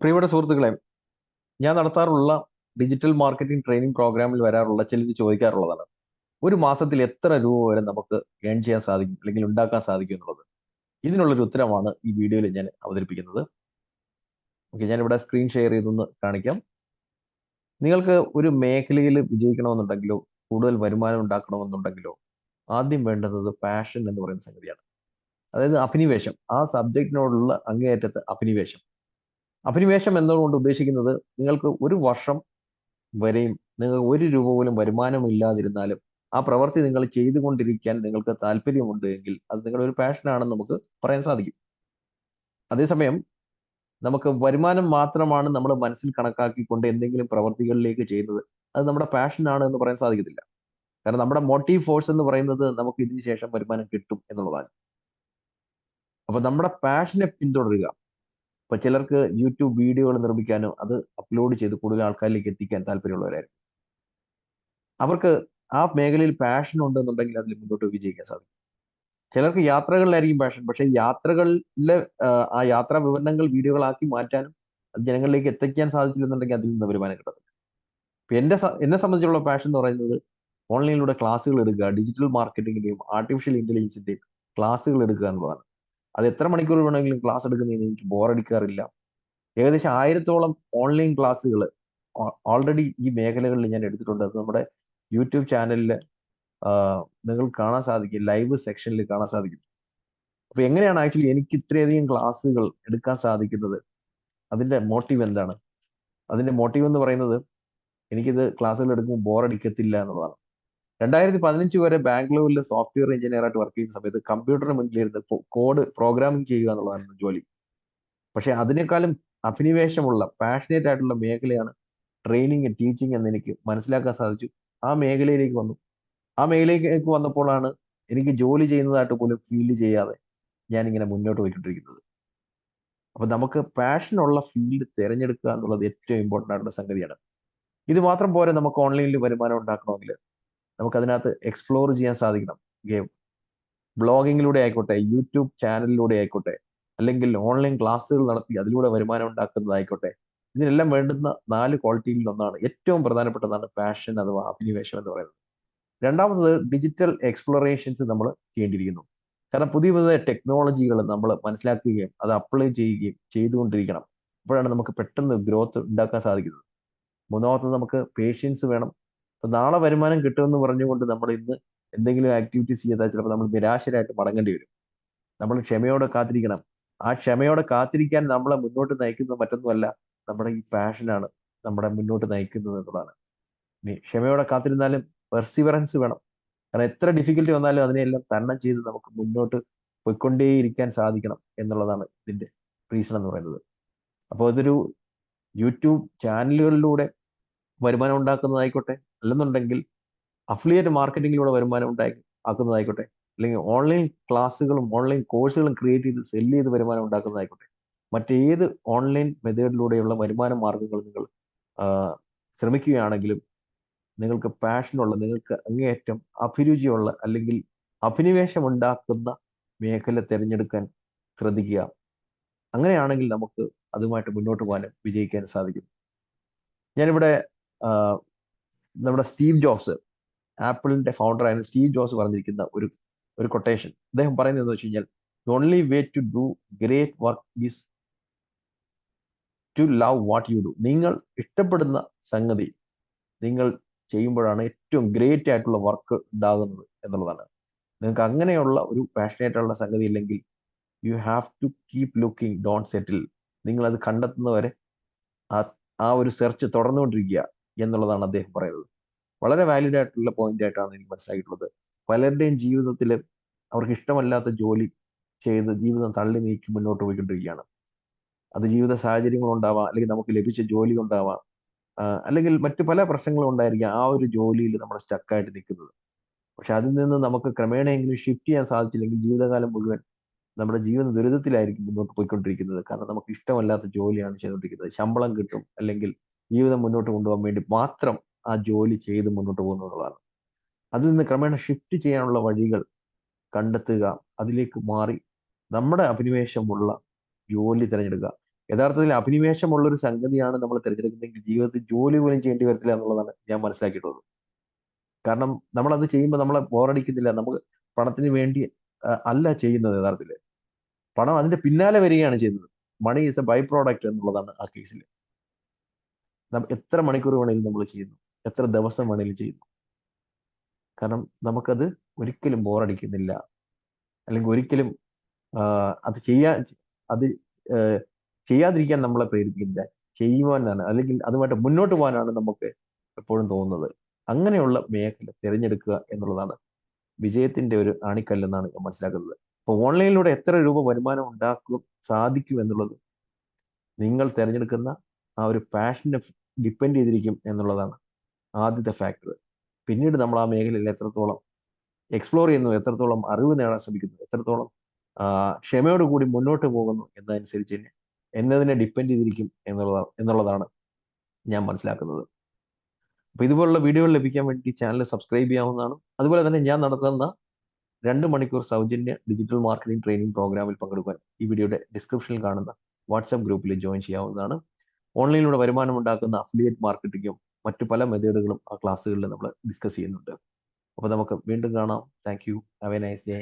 പ്രിയപ്പെട്ട സുഹൃത്തുക്കളെ ഞാൻ നടത്താറുള്ള ഡിജിറ്റൽ മാർക്കറ്റിംഗ് ട്രെയിനിങ് പ്രോഗ്രാമിൽ വരാറുള്ള ചിലർ ചോദിക്കാറുള്ളതാണ് ഒരു മാസത്തിൽ എത്ര രൂപ വരെ നമുക്ക് ഏൺ ചെയ്യാൻ സാധിക്കും അല്ലെങ്കിൽ ഉണ്ടാക്കാൻ സാധിക്കും എന്നുള്ളത്. ഇതിനുള്ളൊരു ഉത്തരമാണ് ഈ വീഡിയോയിൽ ഞാൻ അവതരിപ്പിക്കുന്നത്. ഓക്കെ ഞാനിവിടെ സ്ക്രീൻ ഷെയർ ചെയ്തൊന്ന് കാണിക്കാം. നിങ്ങൾക്ക് ഒരു മേഖലയിൽ വിജയിക്കണമെന്നുണ്ടെങ്കിലോ കൂടുതൽ വരുമാനം ഉണ്ടാക്കണമെന്നുണ്ടെങ്കിലോ ആദ്യം വേണ്ടുന്നത് പാഷൻ എന്ന് പറയുന്ന സംഗതിയാണ്. അതായത് അഭിനിവേശം. ആ സബ്ജക്റ്റിനോടുള്ള അങ്ങേയറ്റത്തെ അഭിനിവേശം. അഭിനിവേശം എന്നതുകൊണ്ട് ഉദ്ദേശിക്കുന്നത് നിങ്ങൾക്ക് ഒരു വർഷം വരെയും നിങ്ങൾ ഒരു രൂപ പോലും വരുമാനമില്ലാതിരുന്നാലും ആ പ്രവൃത്തി നിങ്ങൾ ചെയ്തുകൊണ്ടിരിക്കാൻ നിങ്ങൾക്ക് താല്പര്യമുണ്ട് എങ്കിൽ അത് നിങ്ങളുടെ ഒരു പാഷനാണെന്ന് നമുക്ക് പറയാൻ സാധിക്കും. അതേസമയം നമുക്ക് വരുമാനം മാത്രമാണ് നമ്മൾ മനസ്സിൽ കണക്കാക്കിക്കൊണ്ട് എന്തെങ്കിലും പ്രവർത്തികളിലേക്ക് ചെയ്യുന്നത്. അത് നമ്മുടെ പാഷനാണ് എന്ന് പറയാൻ സാധിക്കത്തില്ല. കാരണം നമ്മുടെ മോട്ടീവ് ഫോഴ്സ് എന്ന് പറയുന്നത് നമുക്ക് ഇതിന് ശേഷം വരുമാനം കിട്ടും എന്നുള്ളതാണ്. അപ്പൊ നമ്മുടെ പാഷനെ പിന്തുടരുക. ഇപ്പൊ ചിലർക്ക് യൂട്യൂബ് വീഡിയോകൾ നിർമ്മിക്കാനോ അത് അപ്ലോഡ് ചെയ്ത് കൂടുതൽ ആൾക്കാരിലേക്ക് എത്തിക്കാൻ താല്പര്യമുള്ളവരായിരിക്കും. അവർക്ക് ആ മേഖലയിൽ പാഷൻ ഉണ്ടെന്നുണ്ടെങ്കിൽ അതിൽ മുന്നോട്ട് വിജയിക്കാൻ സാധിക്കും. ചിലർക്ക് യാത്രകളിലായിരിക്കും പാഷൻ പക്ഷെ യാത്രകളിലെ ആ യാത്രാ വിവരണങ്ങൾ വീഡിയോകളാക്കി മാറ്റാനും അത് ജനങ്ങളിലേക്ക് എത്തിക്കാൻ സാധിച്ചില്ലെന്നുണ്ടെങ്കിൽ അതിൽ നിന്ന് വരുമാനം കിട്ടത്തില്ല. ഇപ്പൊ എന്റെ എന്നെ സംബന്ധിച്ചുള്ള പാഷൻ എന്ന് പറയുന്നത് ഓൺലൈനിലൂടെ ക്ലാസ്സുകൾ എടുക്കുക ഡിജിറ്റൽ മാർക്കറ്റിംഗിന്റെയും ആർട്ടിഫിഷ്യൽ ഇന്റലിജൻസിന്റെയും ക്ലാസ്സുകൾ എടുക്കുക എന്നുള്ളതാണ്. അത് എത്ര മണിക്കൂർ വേണമെങ്കിലും ക്ലാസ് എടുക്കുന്നതിന് എനിക്ക് ബോറടിക്കാറില്ല ഏകദേശം ആയിരത്തോളം ഓൺലൈൻ ക്ലാസ്സുകൾ ഓൾറെഡി ഈ മേഖലകളിൽ ഞാൻ എടുത്തിട്ടുണ്ട്. അത് നമ്മുടെ യൂട്യൂബ് ചാനലിൽ നിങ്ങൾ കാണാൻ സാധിക്കും. ലൈവ് സെക്ഷനിൽ കാണാൻ സാധിക്കും. അപ്പൊ എങ്ങനെയാണ് ആക്ച്വലി എനിക്ക് ഇത്രയധികം ക്ലാസ്സുകൾ എടുക്കാൻ സാധിക്കുന്നത്? അതിന്റെ മോട്ടീവ് എന്താണ്? അതിന്റെ മോട്ടീവ് എന്ന് പറയുന്നത് എനിക്കിത് ക്ലാസ്സുകൾ എടുക്കുമ്പോൾ ബോറടിക്കത്തില്ല എന്നുള്ളതാണ്. രണ്ടായിരത്തി പതിനഞ്ച് വരെ ബാംഗ്ലൂരിൽ സോഫ്റ്റ്വെയർ എഞ്ചിനീയർ ആയിട്ട് വർക്ക് ചെയ്യുന്ന സമയത്ത് കമ്പ്യൂട്ടറിന് മുന്നിലിരുന്ന് കോഡ് പ്രോഗ്രാമിംഗ് ചെയ്യുക എന്നുള്ളതാണ് ജോലി. പക്ഷെ അതിനേക്കാളും അഭിനിവേശമുള്ള പാഷനേറ്റ് ആയിട്ടുള്ള മേഖലയാണ് ട്രെയിനിങ് ടീച്ചിങ് എന്ന് എനിക്ക് മനസ്സിലാക്കാൻ സാധിച്ചു. ആ മേഖലയിലേക്ക് വന്നു. ആ മേഖലയിലേക്ക് വന്നപ്പോഴാണ് എനിക്ക് ജോലി ചെയ്യുന്നതായിട്ട് പോലും ഫീൽ ചെയ്യാതെ ഞാനിങ്ങനെ മുന്നോട്ട് പോയിക്കൊണ്ടിരിക്കുന്നത്. അപ്പൊ നമുക്ക് പാഷനുള്ള ഫീൽഡ് തിരഞ്ഞെടുക്കുക എന്നുള്ളത് ഏറ്റവും ഇമ്പോർട്ടന്റ് ആയിട്ടുള്ള സംഗതിയാണ്. ഇത് മാത്രം പോരെ നമുക്ക് ഓൺലൈനിൽ വരുമാനം ഉണ്ടാക്കണമെങ്കിൽ? നമുക്ക് അതിനകത്ത് എക്സ്പ്ലോർ ചെയ്യാൻ സാധിക്കണം. ഗെയിം ബ്ലോഗിങ്ങിലൂടെ ആയിക്കോട്ടെ യൂട്യൂബ് ചാനലിലൂടെ ആയിക്കോട്ടെ അല്ലെങ്കിൽ ഓൺലൈൻ ക്ലാസ്സുകൾ നടത്തി അതിലൂടെ വരുമാനം ഉണ്ടാക്കുന്നതായിക്കോട്ടെ ഇതിനെല്ലാം വേണ്ടുന്ന നാല് ക്വാളിറ്റിയിൽ ഒന്നാണ്. ഏറ്റവും പ്രധാനപ്പെട്ടതാണ് പാഷൻ അഥവാ അഭിനിവേശം എന്ന് പറയുന്നത്. രണ്ടാമത് ഡിജിറ്റൽ എക്സ്പ്ലോറേഷൻസ് നമ്മൾ ചെയ്യേണ്ടിയിരിക്കുന്നു. കാരണം പുതിയ പുതിയ ടെക്നോളജികൾ നമ്മൾ മനസ്സിലാക്കുകയും അത് അപ്ലൈ ചെയ്യുകയും ചെയ്തുകൊണ്ടിരിക്കണം. അപ്പോഴാണ് നമുക്ക് പെട്ടെന്ന് ഗ്രോത്ത് ഉണ്ടാക്കാൻ സാധിക്കുന്നത്. മൂന്നാമത്തത് നമുക്ക് പേഷ്യൻസ് വേണം. അപ്പൊ നാളെ വരുമാനം കിട്ടുമെന്ന് പറഞ്ഞുകൊണ്ട് നമ്മൾ ഇന്ന് എന്തെങ്കിലും ആക്ടിവിറ്റീസ് ചെയ്താൽ ചിലപ്പോൾ നമ്മൾ നിരാശരായിട്ട് മടങ്ങേണ്ടി വരും. നമ്മൾ ക്ഷമയോടെ കാത്തിരിക്കണം. ആ ക്ഷമയോടെ കാത്തിരിക്കാൻ നമ്മളെ മുന്നോട്ട് നയിക്കുന്നത് മറ്റൊന്നുമല്ല നമ്മുടെ ഈ പാഷനാണ് നമ്മളെ മുന്നോട്ട് നയിക്കുന്നത് എന്നുള്ളതാണ്. ഇനി ക്ഷമയോടെ കാത്തിരുന്നാലും പെർസിവറൻസ് വേണം. കാരണം എത്ര ഡിഫിക്കൽട്ടി വന്നാലും അതിനെല്ലാം തരണം ചെയ്ത് നമുക്ക് മുന്നോട്ട് പോയിക്കൊണ്ടേയിരിക്കാൻ സാധിക്കണം എന്നുള്ളതാണ് ഇതിന്റെ റീസൺ എന്ന് പറയുന്നത്. അപ്പോൾ ഇതൊരു യൂട്യൂബ് ചാനലുകളിലൂടെ വരുമാനം ഉണ്ടാക്കുന്നതായിക്കോട്ടെ. അല്ലെന്നുണ്ടെങ്കിൽ അഫിലിയേറ്റ് മാർക്കറ്റിങ്ങിലൂടെ വരുമാനം ഉണ്ടാക്കി ആക്കുന്നതായിക്കോട്ടെ. അല്ലെങ്കിൽ ഓൺലൈൻ ക്ലാസ്സുകളും ഓൺലൈൻ കോഴ്സുകളും ക്രിയേറ്റ് ചെയ്ത് സെൽ ചെയ്ത് വരുമാനം ഉണ്ടാക്കുന്നതായിക്കോട്ടെ. മറ്റേത് ഓൺലൈൻ മെത്തേഡിലൂടെയുള്ള വരുമാന മാർഗങ്ങൾ നിങ്ങൾ ശ്രമിക്കുകയാണെങ്കിലും നിങ്ങൾക്ക് പാഷനുള്ള നിങ്ങൾക്ക് അങ്ങേയറ്റം അഭിരുചിയുള്ള അല്ലെങ്കിൽ അഭിനിവേശം ഉണ്ടാക്കുന്ന മേഖല തിരഞ്ഞെടുക്കാൻ ശ്രദ്ധിക്കുക. അങ്ങനെയാണെങ്കിൽ നമുക്ക് അതുമായിട്ട് മുന്നോട്ട് പോകാനും വിജയിക്കാൻ സാധിക്കും. ഞാനിവിടെ നമ്മുടെ സ്റ്റീവ് ജോബ്സ് ആപ്പിളിന്റെ ഫൗണ്ടർ ആയ സ്റ്റീവ് ജോബ്സ് പറഞ്ഞിരിക്കുന്ന ഒരു ഒരു കൊട്ടേഷൻ അദ്ദേഹം പറയുന്നത് എന്ന് വെച്ച് കഴിഞ്ഞാൽ only way to do great work is to love what you do നിങ്ങൾ ഇഷ്ടപ്പെടുന്ന സംഗതി നിങ്ങൾ ചെയ്യുമ്പോഴാണ് ഏറ്റവും ഗ്രേറ്റ് ആയിട്ടുള്ള വർക്ക് ഉണ്ടാകുന്നത് എന്നുള്ളതാണ്. നിങ്ങൾക്ക് അങ്ങനെയുള്ള ഒരു പാഷനേറ്റ് സംഗതി ഇല്ലെങ്കിൽ you have to keep looking don't settle നിങ്ങൾ അത് കണ്ടെത്തുന്നവരെ ആ ഒരു സെർച്ച് തുടർന്നുകൊണ്ടിരിക്കുക. എന്നുള്ളതാണ് അദ്ദേഹം പറയുന്നത്. വളരെ വാലിഡ് ആയിട്ടുള്ള പോയിന്റ് ആയിട്ടാണ് എനിക്ക് മനസ്സിലാക്കിയിട്ടുള്ളത് പലരുടെയും ജീവിതത്തിൽ അവർക്ക് ഇഷ്ടമല്ലാത്ത ജോലി ചെയ്ത് ജീവിതം തള്ളി നീക്കി മുന്നോട്ട് പോയിക്കൊണ്ടിരിക്കുകയാണ്. അത് ജീവിത സാഹചര്യങ്ങൾ ഉണ്ടാവാം അല്ലെങ്കിൽ നമുക്ക് ലഭിച്ച ജോലി ഉണ്ടാവാം അല്ലെങ്കിൽ മറ്റു പല പ്രശ്നങ്ങളും ഉണ്ടായിരിക്കാം ആ ഒരു ജോലിയിൽ നമ്മൾ സ്റ്റക്കായിട്ട് നിൽക്കുന്നത്. പക്ഷെ അതിൽ നിന്ന് നമുക്ക് ക്രമേണയെങ്കിലും ഷിഫ്റ്റ് ചെയ്യാൻ സാധിച്ചില്ലെങ്കിൽ ജീവിതകാലം മുഴുവൻ നമ്മുടെ ജീവിത ദുരിതത്തിലായിരിക്കും മുന്നോട്ട് പോയിക്കൊണ്ടിരിക്കുന്നത്. കാരണം നമുക്ക് ഇഷ്ടമല്ലാത്ത ജോലിയാണ് ചെയ്തുകൊണ്ടിരിക്കുന്നത്. ശമ്പളം കിട്ടും അല്ലെങ്കിൽ ജീവിതം മുന്നോട്ട് കൊണ്ടുപോകാൻ വേണ്ടി മാത്രം ആ ജോലി ചെയ്ത് മുന്നോട്ട് പോകുന്നതാണ് അതിൽ നിന്ന് ക്രമേണ ഷിഫ്റ്റ് ചെയ്യാനുള്ള വഴികൾ കണ്ടെത്തുക അതിലേക്ക് മാറി നമ്മുടെ അഭിനിവേശമുള്ള ജോലി തിരഞ്ഞെടുക്കുക. യഥാർത്ഥത്തിൽ അഭിനിവേശമുള്ള ഒരു സംഗതിയാണ് നമ്മൾ തിരഞ്ഞെടുക്കുന്നതെങ്കിൽ ജീവിതത്തിൽ ജോലി പോലും ചെയ്യേണ്ടി വരത്തില്ല എന്നുള്ളതാണ് ഞാൻ മനസ്സിലാക്കിയിട്ടുള്ളത്. കാരണം നമ്മളത് ചെയ്യുമ്പോൾ നമ്മളെ ബോറടിക്കുന്നില്ല നമുക്ക് പണത്തിന് വേണ്ടി അല്ല ചെയ്യുന്നത് യഥാർത്ഥത്തിൽ. പണം അതിന്റെ പിന്നാലെ വരികയാണ് ചെയ്യുന്നത്. Money is a by product എന്നുള്ളതാണ് ആ കേസിൽ എത്ര മണിക്കൂർ വേണമെങ്കിലും നമ്മൾ ചെയ്യുന്നു. എത്ര ദിവസം വേണമെങ്കിലും ചെയ്യുന്നു. കാരണം നമുക്കത് ഒരിക്കലും ബോറടിക്കുന്നില്ല അല്ലെങ്കിൽ ഒരിക്കലും അത് ചെയ്യാ അത് ചെയ്യാതിരിക്കാൻ നമ്മളെ പ്രേരിപ്പിക്കുന്നില്ല. ചെയ്യുവാനാണ്. അല്ലെങ്കിൽ അതുമായിട്ട് മുന്നോട്ട് പോകാനാണ് നമുക്ക് എപ്പോഴും തോന്നുന്നത്. അങ്ങനെയുള്ള മേഖല തിരഞ്ഞെടുക്കുക എന്നുള്ളതാണ് വിജയത്തിന്റെ ഒരു ആണിക്കല്ലെന്നാണ് ഞാൻ മനസ്സിലാക്കുന്നത്. അപ്പോൾ ഓൺലൈനിലൂടെ എത്ര രൂപ വരുമാനം ഉണ്ടാക്കും സാധിക്കും എന്നുള്ളത് നിങ്ങൾ തിരഞ്ഞെടുക്കുന്ന ആ ഒരു പാഷനെ ഡിപ്പെൻഡ് ചെയ്തിരിക്കും എന്നുള്ളതാണ് ആദ്യത്തെ ഫാക്ടർ പിന്നീട് നമ്മൾ ആ മേഖലയിൽ എത്രത്തോളം എക്സ്പ്ലോർ ചെയ്യുന്നു എത്രത്തോളം അറിവ് നേടാൻ ശ്രമിക്കുന്നു എത്രത്തോളം ക്ഷമയോട് കൂടി മുന്നോട്ട് പോകുന്നു എന്നതനുസരിച്ച് തന്നെ എന്നതിനെ ഡിപ്പെൻഡ് ചെയ്തിരിക്കും എന്നുള്ളതാണ് എന്നുള്ളതാണ് ഞാൻ മനസ്സിലാക്കുന്നത്. അപ്പോൾ ഇതുപോലുള്ള വീഡിയോകൾ ലഭിക്കാൻ വേണ്ടി ചാനൽ സബ്സ്ക്രൈബ് ചെയ്യാവുന്നതാണ്. അതുപോലെ തന്നെ ഞാൻ നടത്തുന്ന രണ്ട് മണിക്കൂർ സൗജന്യ ഡിജിറ്റൽ മാർക്കറ്റിംഗ് ട്രെയിനിങ് പ്രോഗ്രാമിൽ പങ്കെടുക്കാൻ ഈ വീഡിയോയുടെ ഡിസ്ക്രിപ്ഷനിൽ കാണുന്ന വാട്സാപ്പ് ഗ്രൂപ്പിൽ ജോയിൻ ചെയ്യാവുന്നതാണ്. ഓൺലൈനിലൂടെ വരുമാനം ഉണ്ടാക്കുന്ന അഫിലിയേറ്റ് മാർക്കറ്റിങ്ങും മറ്റു പല മെത്തേഡുകളും ആ ക്ലാസ്സുകളിൽ നമ്മൾ ഡിസ്കസ് ചെയ്യുന്നുണ്ട്. അപ്പോൾ നമുക്ക് വീണ്ടും കാണാം. Thank you have a nice day